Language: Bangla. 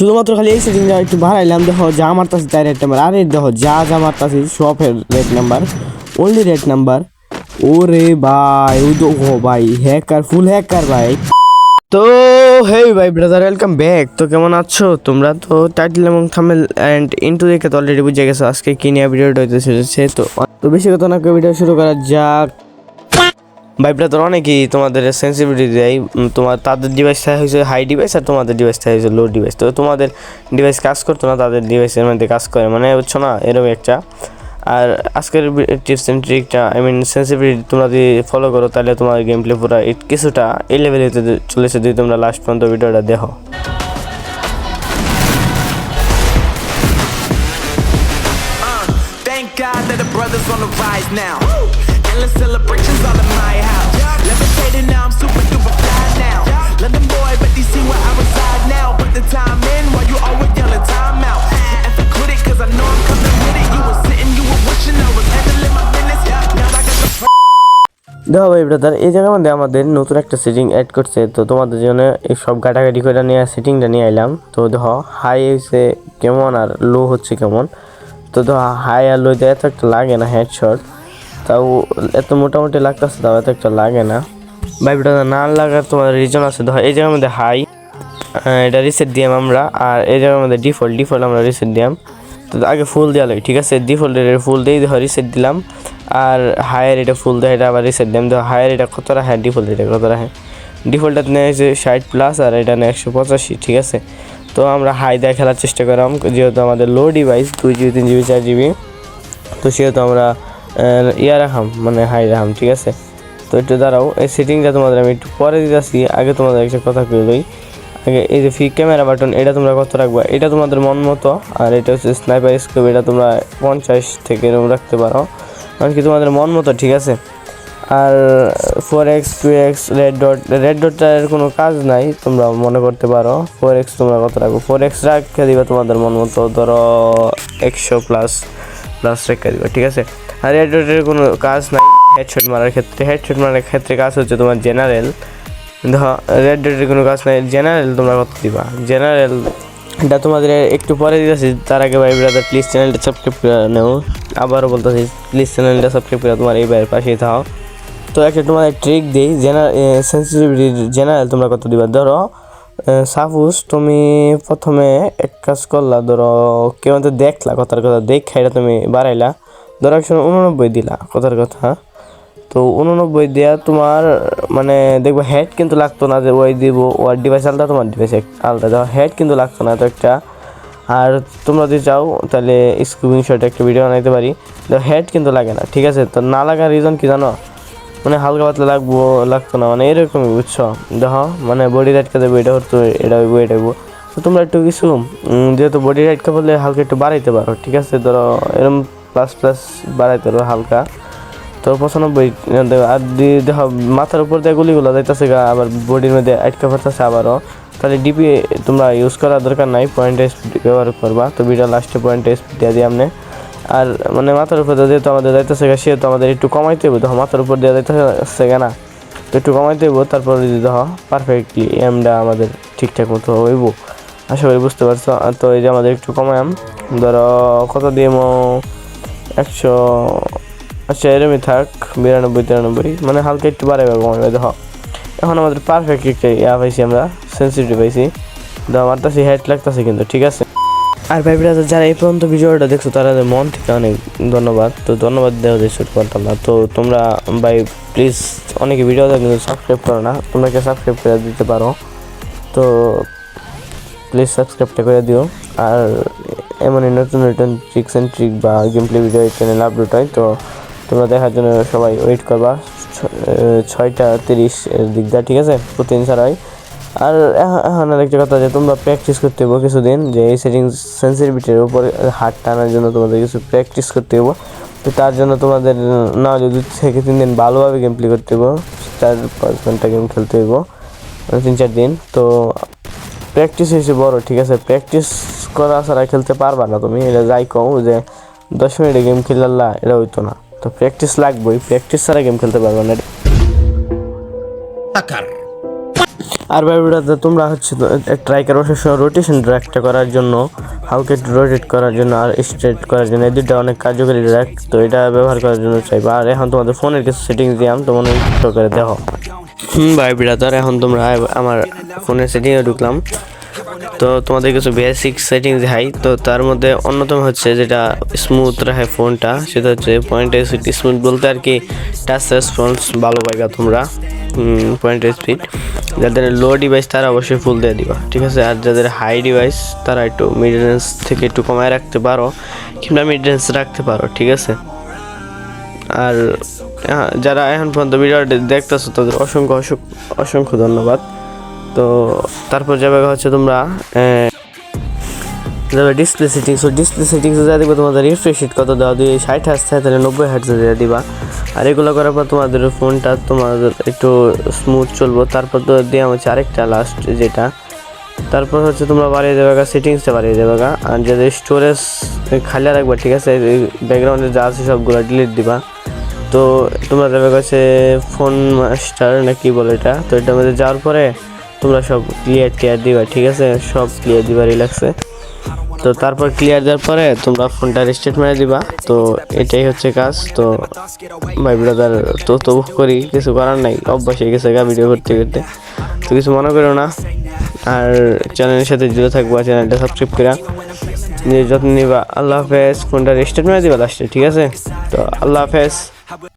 শুধুমাত্র খালি এই সেটিংটা একটু বাড়াইলাম, দেখো যা মারতাছি তাই রেট নাম্বার আরে দেখো যা যা মারতাছি সব rate number only rate number ওরে ভাই, ও দেখো ভাই হ্যাকার ফুল হ্যাকার ভাই। তো হেই ভাই ব্রাদার ওয়েলকাম ব্যাক তো কেমন আছো? তোমরা তো টাইটেল এবং থামেল অ্যান্ড ইন্টু দেখে তো অলরেডি বুঝে গেছো আজকে কি নিয়ে ভিডিওটা হইতে চলেছে তো তো বেশি কথা না ভিডিও শুরু করা যাক। ভাই ব্রাদার, অনেকেই তোমাদের সেন্সিটিভিটি দেয় তোমার, তাদের ডিভাইসটা হয়েছে হাই ডিভাইস আর তোমাদের ডিভাইসটা হয়েছে লো ডিভাইস তো তোমাদের ডিভাইস কাজ করতো না, তাদের ডিভাইসের মধ্যে কাজ করে মানে হচ্ছে না? এরকম একটা। আর আজকের টিপস অ্যান্ড ট্রিকটা আই মিন সেন্সিটিভিটি তোমরা যদি ফলো করো, তাহলে তোমার গেম প্লে পুরো কিছুটা এই লেভেলে চলেছে যদি তোমরা লাস্ট পর্যন্ত ভিডিওটা দেখো। The brothers on the rise now. Endless celebrations all in my house. Levitating now, I'm super duper fly now. London boy, but they see where I reside now. Put the time in while you always yelling time out. And for quit it, cause I know I'm coming with it. You were sitting, you were wishing I was handling my business. Now I got the দেখো ভাই ব্রাদার এই জায়গার মধ্যে আমাদের নতুন একটা সেটিং অ্যাড করছে তো তোমাদের জন্য এই সব ঘাটাঘাটি করে নিয়ে সেটিংটা নিয়ে এলাম তো দেখো হাই হয়েছে কেমন আর লো হচ্ছে কেমন তো দেখো হাই আর লো এত একটা লাগে না হেডশট তাও এত মোটামুটি লাগতেছে তাও এত একটা লাগে না। ভাই ব্রাদার না লাগার তোমার রিজন আছে? ধর, এই জায়গার মধ্যে হাই এটা রিসেট দিয়াম আমরা, আর এই জায়গার মধ্যে ডিফল্ট ডিফল্ট আমরা রিসেট দিয়াম। তো আগে ফুল দেওয়া লাগে, ঠিক আছে? ডিফল্টের ফুল দিয়ে দেখো রিসেট দিলাম, আর হায়ার এটা ফুল দেয় এটা আবার রিসেট দিলাম। দেখো হায়ার এটা কত রাখে? ডিফল্ট এটা কত রাখে? ডিফল্টটা নেয় হয়েছে ষাট প্লাস আর এটা নেয় একশো পঁচাশি, ঠিক আছে? তো আমরা হাই দিয়ে খেলার চেষ্টা করলাম, যেহেতু আমাদের লো ডিভাইস দুই জিবি তিন জিবি চার জিবি তো সেহেতু আমরা ইয়া রাখাম মানে হাই রাখাম ঠিক আছে? তো একটু দাঁড়াও, এই সেটিংটা তোমাদের আমি একটু পরে দিতেছি, আগে তোমাদের একটা কথা কইলই আগে এই যে ফি ক্যামেরা বাটন এটা তোমরা কত রাখবা? এটা তোমাদের মন মতো, আর এটা হচ্ছে স্নাইপার স্কোপ এটা তোমরা পঞ্চাশ থেকে এরকম রাখতে পারো। কারণ কি তোমাদের মন মতো, ঠিক আছে? আর four X two X red dot red ডটটার কোনো কাজ নাই, তোমরা মনে করতে পারো। ফোর এক্স তোমরা কত রাখো ফোর এক্স রাখতে দিবা তোমাদের মন মতো, ধরো একশো প্লাস প্লাস রেখে দিবা, ঠিক আছে? আর রেড ডটের কোনো কাজ নাই। হেডশট মারার ক্ষেত্রে হেডশট মারার ক্ষেত্রে কাজ হচ্ছে তোমার জেনারেল রেড ডটের কোনো কাজ নাই। জেনারেল তোমরা কত দিবা। জেনারেল এটা তোমাদের একটু পরে দিতেছি। তার আগে ভাই ব্রাদার প্লিজ চ্যানেলটা সাবস্ক্রাইব করে নেও। আবারও বলতেছি প্লিজ চ্যানেলটা সাবস্ক্রাইব করে তোমার এই ভাইয়ের পাশেই থাও। তো একটা তোমাদের ট্রিক দিই। জেনারেল সেন্সিটিভিটি জেনারেল তোমরা কত দিবা। ধরো সাপোজ তুমি প্রথমে এক কাজ করলা। ধরো, কেউ তো দেখলা কথার কথা, দেখা এটা তুমি বাড়াইলা। ধরো একশো উননব্বই দিলা, কথার কথা। তো উননব্বই দেওয়া তোমার মানে দেখব হেড কিন্তু লাগতো না যে ওই দিব, ওর ডিভাইস আলাদা, তোমার ডিভাইস আলাদা। যাও হেড কিন্তু লাগতো না তো একটা। আর তোমরা যদি চাও তাহলে স্ক্রিন শট একটা ভিডিও বানাইতে পারি। তো হেড কিন্তু লাগে না, ঠিক আছে? তো না লাগার রিজন কি জানো? মানে হালকা পাতলা লাগবো, লাগতো না মানে এরকমই, বুঝছ? দেখো মানে বডি রাইটকে দেবো এটা হতো এটা হইবো এটা হইবো। তো তোমরা একটু কিছু যেহেতু বডি রাইটকে বললে হালকা একটু বাড়াইতে পারো, ঠিক আছে? ধরো এরকম প্লাস প্লাস বাড়াইতে পারো হালকা। তো পঁচানব্বই আর দেখো, মাথার উপর দিয়ে গুলিগুলো যাইতেছে গা, আবার বডির মধ্যে আটকা পড়তেছে আবারও। তাহলে ডিপি তোমরা ইউজ করার দরকার নাই পয়েন্ট স্পিড ব্যবহার করবা। তো ভিডিও লাস্টে পয়েন্ট স্পিড দিয়ে দিই আপনি আর মানে মাথার উপর দিয়ে যেহেতু আমাদের যাইতেছে গা, সেহেতু আমাদের একটু কমাইতে হবে দেখো, মাথার উপর দিয়ে যাইতেছে গা না, তো একটু কমাইতে হইব। তারপর যদি দেখো পারফেক্টলি এমটা আমাদের ঠিকঠাক মতো হইব। আশা করি বুঝতে পারছ। তো এই যে আমাদের একটু কমায়াম ধরো, কত দিয়ে একশো আচ্ছা এরমই থাক, বিরানব্বই, তিরানব্বই। মানে হালকা একটু বাড়াবে কমাবে দেখো। এখন আমাদের পারফেক্ট একটা ইয়া পাইছি আমরা সেন্সিটিভ পাইছি। তো আমার কাছে হেড লাগতেছে কিন্তু, ঠিক আছে? আর ভাই ব্রাদার যারা এই পর্যন্ত ভিডিওটা দেখছ, তারা মন থেকে অনেক ধন্যবাদ। তো ধন্যবাদ দেওয়া যে শুট করতাম না তো তোমরা, ভাই প্লিজ অনেকে ভিডিও কিন্তু সাবস্ক্রাইব করো না। তোমরা সাবস্ক্রাইব করে দিতে পারো। তো প্লিজ সাবস্ক্রাইবটা করে দিও। আর এমনই নতুন নতুন ট্রিক্স অ্যান্ড ট্রিক বা game play video channel upload হয়, তো তোমরা দেখার জন্য সবাই ওয়েট করবা। ছয়টা তিরিশ দিক দিয়ে, ঠিক আছে? প্রতিদিন ছাড়াই। আর এখ- এখন আর একটা কথা যে তোমরা প্র্যাকটিস করতে হবে কিছুদিন, যে এই সেটিং সেন্সিটিভিটির উপরে হাত টানার জন্য তোমাদের কিছু প্র্যাকটিস করতে হবে তো তার জন্য তোমাদের না দুই থেকে তিন দিন ভালোভাবে গেম প্লে করতে হবে চার পাঁচ ঘণ্টা গেম খেলতে হইব তিন চার দিন। তো প্র্যাকটিস হয়েছে বড় ঠিক আছে? প্র্যাকটিস করা ছাড়া খেলতে পারবা না তুমি। এটা যাই কও যে দশ মিনিটে গেম খেলাল্লা এটা হইতো না। তো প্র্যাকটিস লাগবেই। প্র্যাকটিস ছাড়া গেম খেলতে পারবে না। আর ভাই ব্রাদার তোমরা হচ্ছে ট্রাইকার অবশ্য রোটেশন ড্র্যাগটা করার জন্য হালকা একটু রোটেট করার জন্য আর স্ট্রেট করার জন্য এই দুটো অনেক কার্যকরী ড্র্যাগ তো এটা ব্যবহার করার জন্য চাইবা। আর এখন তোমাদের ফোনের কিছু সেটিংস দিলাম তো একটু করে দেখো হুম ভাই ব্রাদার এখন তোমরা আমার ফোনের সেটিংয়ে ঢুকলাম। তো তোমাদের কিছু বেসিক সেটিং দেখাই। তো তার মধ্যে অন্যতম হচ্ছে যেটা স্মুথ রাখে ফোনটা সেটা হচ্ছে পয়েন্ট স্মুথ বলতে আর কি টাচ রেসপন্স ভালো পাইবা তোমরা। পয়েন্ট স্পিড যাদের লো ডিভাইস তারা অবশ্যই ফুল দিয়ে দিবা, ঠিক আছে? আর যাদের হাই ডিভাইস তারা একটু মিড রেঞ্জ থেকে একটু কমায় রাখতে পারো, কিংবা মিড রেঞ্জ রাখতে পারো, ঠিক আছে? আর যারা এখন পর্যন্ত ভিডিওটি দেখতেছো, তাদের অসংখ্য অসংখ্য ধন্যবাদ। তো তারপর যাবে হচ্ছে তোমরা যাবে ডিসপ্লে সেটিংস ডিসপ্লে সেটিংস যা দেখবে তোমাদের রিফ্রেশ কত দেওয়া? দিয়ে ষাট হার্টস থাকে তাহলে নব্বই হার্টস দিয়ে দিবা। আর এগুলো করার পর তোমাদের ফোনটা তোমাদের একটু স্মুথ চলবো। তারপর তো দিয়ে হচ্ছে আরেকটা লাস্ট যেটা। তারপর হচ্ছে তোমরা বাড়িয়ে দেবে গা সেটিংসটা বাড়িয়ে দেবে গা। আর যাদের স্টোরেজ খালি রাখবা, ঠিক আছে? ব্যাকগ্রাউন্ডে যা আছে সবগুলো ডিলিট দিবা। তো তোমরা যাবে কাছে ফোন মাস্টার না কি বলে এটা? তো এটার মধ্যে যাওয়ার পরে তোমরা সব ক্লিয়ার টিয়ার দিবা, ঠিক আছে? সব ক্লিয়ার দিবা রিল্যাক্সে তো তারপর ক্লিয়ার দেওয়ার পরে তোমরা ফোনটা রিস্টেট মেরে দিবা। তো এটাই হচ্ছে কাজ। তো ভাই ব্রাদার তো তবু করি, কিছু করার নাই, অভ্যাস হয়ে গেছে গা ভিডিও করতে করতে। তো কিছু মনে করো না। আর চ্যানেলের সাথে জুড়ে থাকব চ্যানেলটা সাবস্ক্রাইব করা নিজের যত্ন নিবা। আল্লাহ হাফেজ ফোনটা রিস্টেট মেরে দিবা লাস্টে ঠিক আছে? তো আল্লাহ হাফেজ। I will